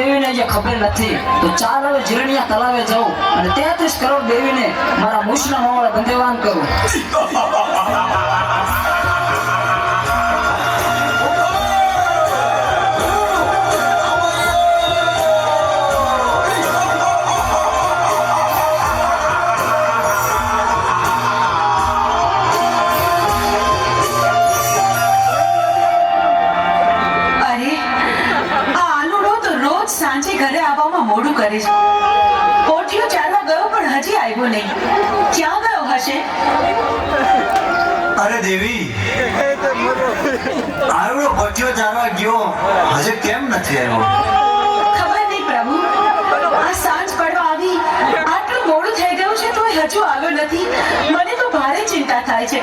દેવીને જે ખબર નથી, તો ચાલ હવે જીરણિયા તલાવે જાઉં અને તેત્રીસ કરોડ દેવીને મારા મુશના માવળે બંધેવાન કરું. દેવી. આવ્યો ભટ્યો ચાલવા ગયો. હજે કેમ નથી આવ્યો? ખબર નહીં પ્રભુ. આ સાંજ પડવા આવી. આટલું મોડું થઈ ગયું છે તોય હજુ આવ્યો નથી. મને તો ભારે ચિંતા થાય છે.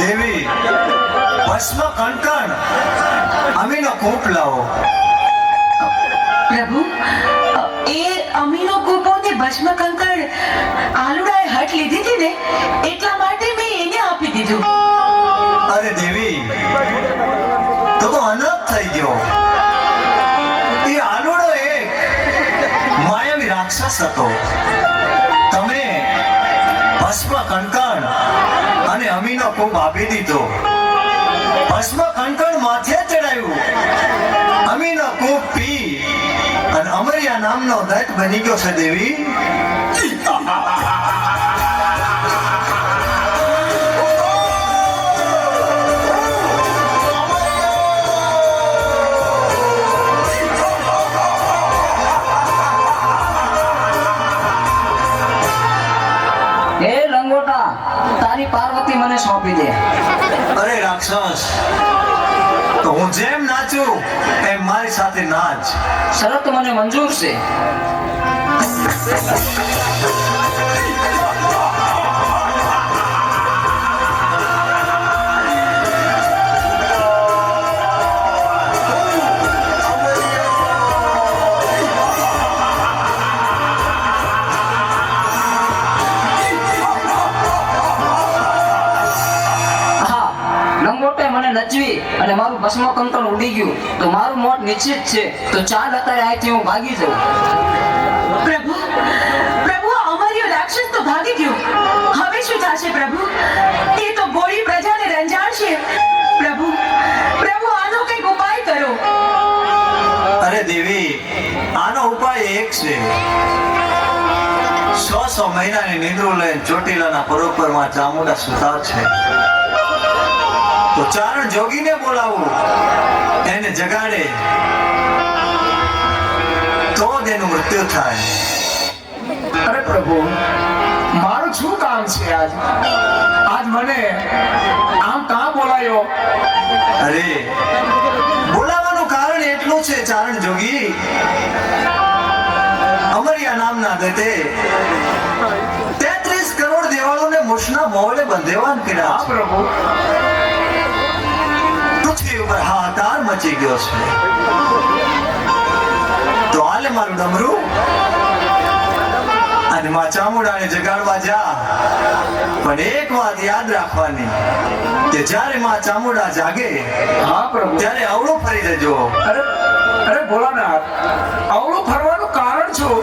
દેવી ભસ્મ કંકણ અમીનો કૂપ લાવો. પ્રભુ એ અમીનો કૂપો ને ભસ્મ કંકણ આલુડાએ હટ લીધી હતી ને એટલા માટે મેં એને આપી દીધું. આપી દીધો. ભસ્મ કણકણ માથે ચડાવ્યું અમીનો કૂપ પી. અને અમરિયા નામનો દત્ત બની ગયો છે દેવી. તારી પાર્વતી મને સોંપી દે. અરે રાક્ષસ તો હું જેમ નાચું એમ મારી સાથે નાચ. શરત મને મંજૂર છે. અને મારું ભસ્મ કંકણ ઉડી ગયું. તો મારું મોત નિશ્ચિત છે. તો ચાંદ અત્યારે અહીંથી હું ભાગી જઉં. પ્રભુ પ્રભુ અમારી રાક્ષસ તો ભાગી ગયો. હવે શું થશે, પ્રભુ? તે તો ગોળી પ્રજાને રંજાડશે. પ્રભુ પ્રભુ, આનો કંઈક ઉપાય કરો. અરે દેવી, આનો ઉપાય એક છે. સો સો મહિનાની નિંદ્રો લઈને ચોટીલાના પરોપરમાં ચામુંડા સુતાર છે. તો ચારણ જોગીને બોલાવું. એને જગાડે. તો તેનું મૃત્યુ થાય. અરે પ્રભુ મારું શું કામ છે આજ? આજ મને આમ કાં બોલાયો? અરે બોલાવાનું કારણ એટલું છે ચારણ જોગી. અમરિયા નામના ગતે તેત્રીસ કરોડ દેવાળોને મુશના મોહલે બંધેવાન કર્યા. પ્રભુ. ઉપર હાહાકાર મચી ગયો છે. તો હાલે મારું ડમરું અને માં ચામુંડાને જગાડવા જા. પણ એક વાત યાદ રાખવાની કે જ્યારે માં ચામુંડા જાગે હા પ્રભુ. ત્યારે અવળું ફરી જજો. અરે અરે ભોળાનાથ આવડું ફરવાનું કારણ શું?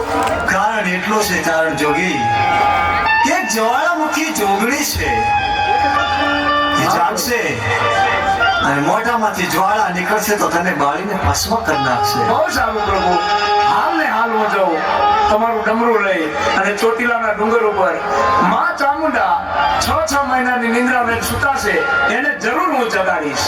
કારણ એટલું છે કારણ જોગી કે જ્વાળામુખી જોગણી છે. જાગશે. અને મોઢામાંથી જ્વાળા નીકળશે તો તને બાળીને ભસ્મ કરી નાખશે. બહુ સારું પ્રભુ. હાલ ને હાલ હું તમારું ડમરું લઈ અને ચોટીલાના ડુંગર ઉપરમાં ચામુંડા છ છ મહિનાની નિંદ્રા બેન સુતાશે. એને જરૂર હું જગાડીશ.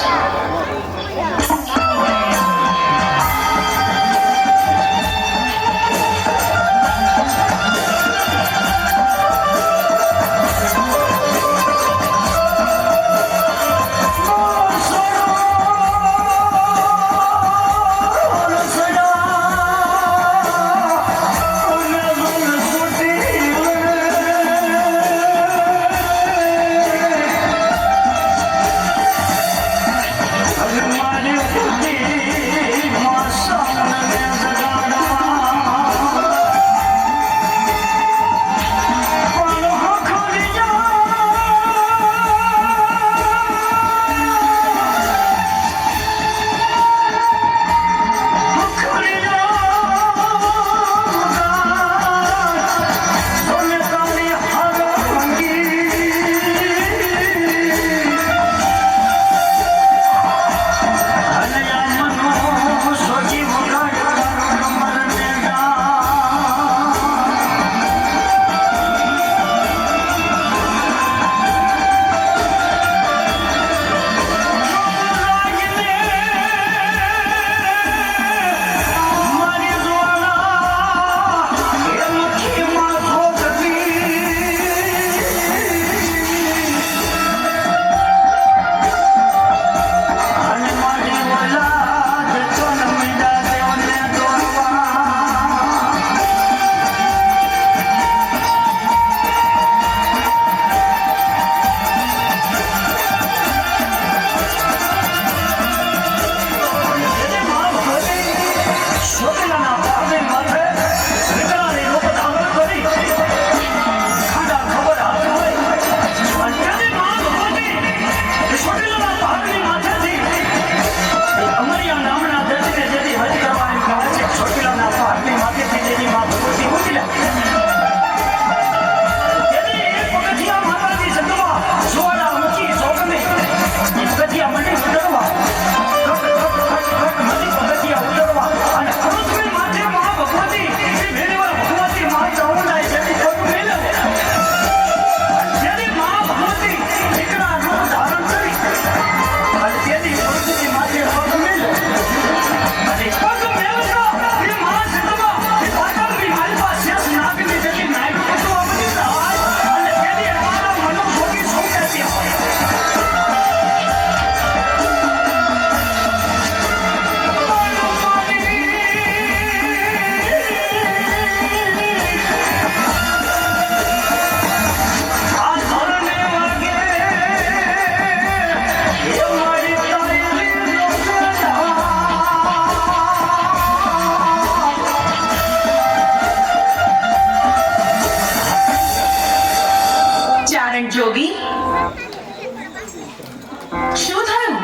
શું થયું?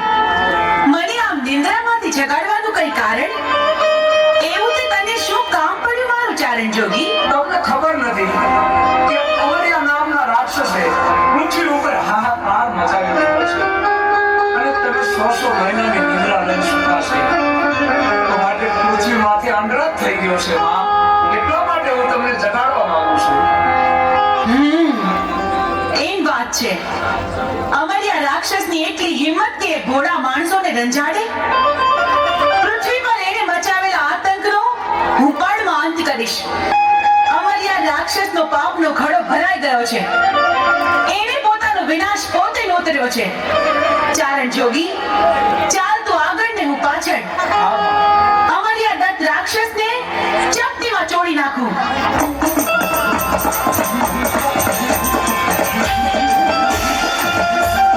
મને આમ નિંદ્રામાંથી જગાડવાનું કઈ કારણ? એવું તે તને શું કામ પડ્યું મારું ચારણ જોગી? તમને ખબર નથી કે અમરિયા નામના રાક્ષસે પૃથ્વી ઉપર હાહાકાર મચાવી દીધો છે. અને તમે સો સો મહિનાની નિંદ્રા લઈને સૂતા છે. તો માટે પૃથ્વીમાંથી અંડરત થઈ ગયો છે, માં. એટલા માટે હું તમને જગાડવા માંગુ છું. છે. અમલિયા રાક્ષસની એટલી હિંમત કે ઘોડા માણસોને રંજાડે? પૃથ્વી પર એને મચાવેલા આતંકનો હું પળમાં અંત કરીશ. અમલિયા રાક્ષસનો પાપનો ઘડો ભરાઈ ગયો છે. એને પોતાનો વિનાશ પોતે નોતર્યો છે. ચારણ જોગી, ચાલ તું આગળ ને હું પાછળ. અમલિયા દત્ત રાક્ષસને ચપટીમાં ચોળી નાખું. Yeah.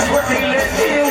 અને